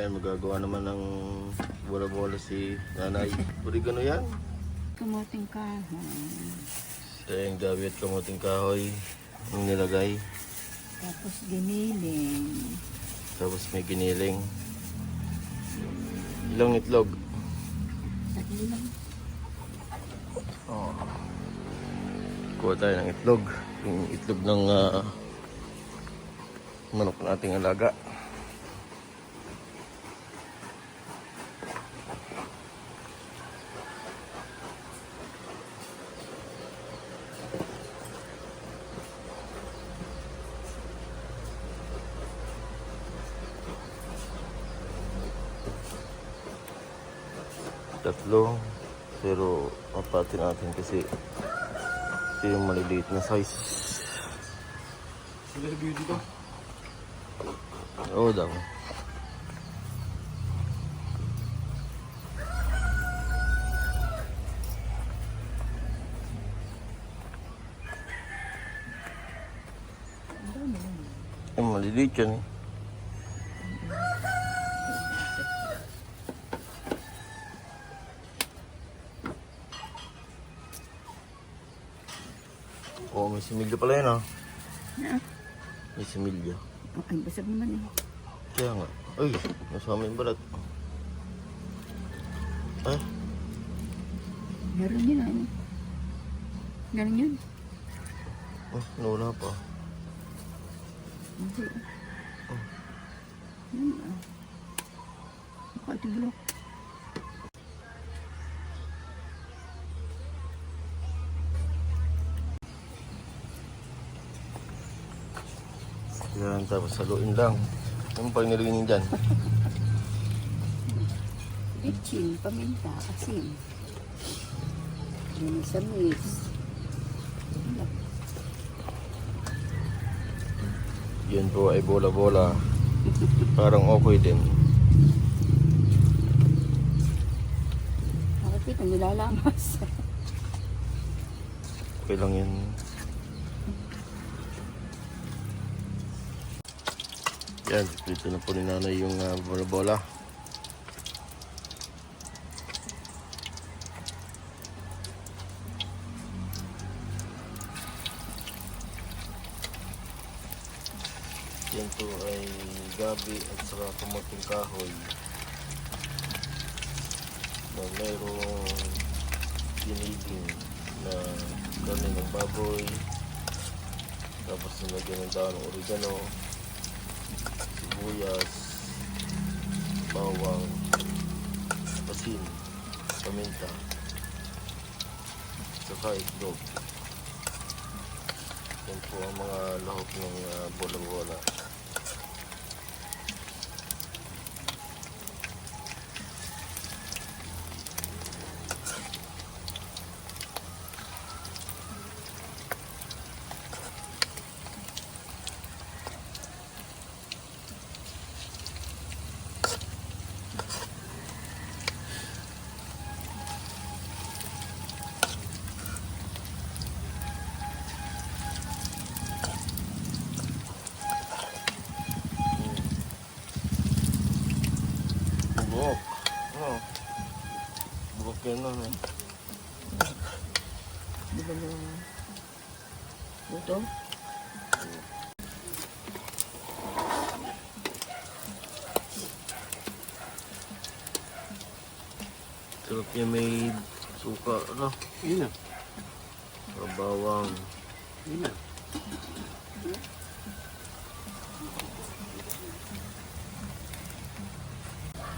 Yan, magagawa naman ng bola-bola si nanay. Origano yan. Kamuting kahoy. Sayang gabi at kamuting kahoy. Ang nilagay. Tapos giniling. Tapos may giniling. Ilang itlog. Tatlo lang. Oh. Kuha tayo ng itlog. Yung itlog ng ah, manok nating alaga. Tatlo. Pero apatin natin kasi ito yung maliliit na size. Sila beauty ko. Oo daw. Yung maliliit yan eh. Oo, may similyo pala yun ah. Na? May similyo. Oh, ay, basag naman eh. Kaya nga. Ay, nasa amin balat. Ay, Meron yun ano. Meron yun. oh, nawala pa. Hindi. Yan ah. Bakit Yan, tapos haluin lang. Ano pa niyo dyan? Bitchin, paminta, asin. Yan sa mix. Yan po ay bola-bola. Parang okay din. Bakit ito nilalamas? Okay lang yan. Yan, dito na po ni nanay yung ah, bola-bola. Yan po ay gabi at saka kamuting kahoy. Na mayroong giniling na karne ng baboy. Tapos nilagyan ng dahon ng oregano sibuyas bawang asin paminta saka itlog. Yan po ang mga lahok ng uh, bola-bola Lang eh. Di ba na? Ito? Sarap niya may suka, ano? Yun na. Saka Bawang. Yun na.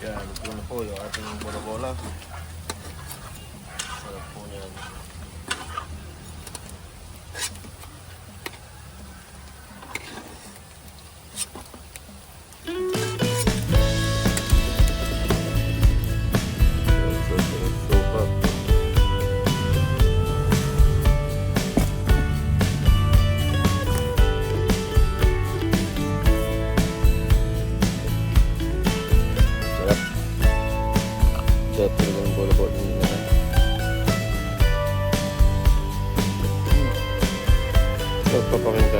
Yan, ito na po yung ating bola-bola. préparer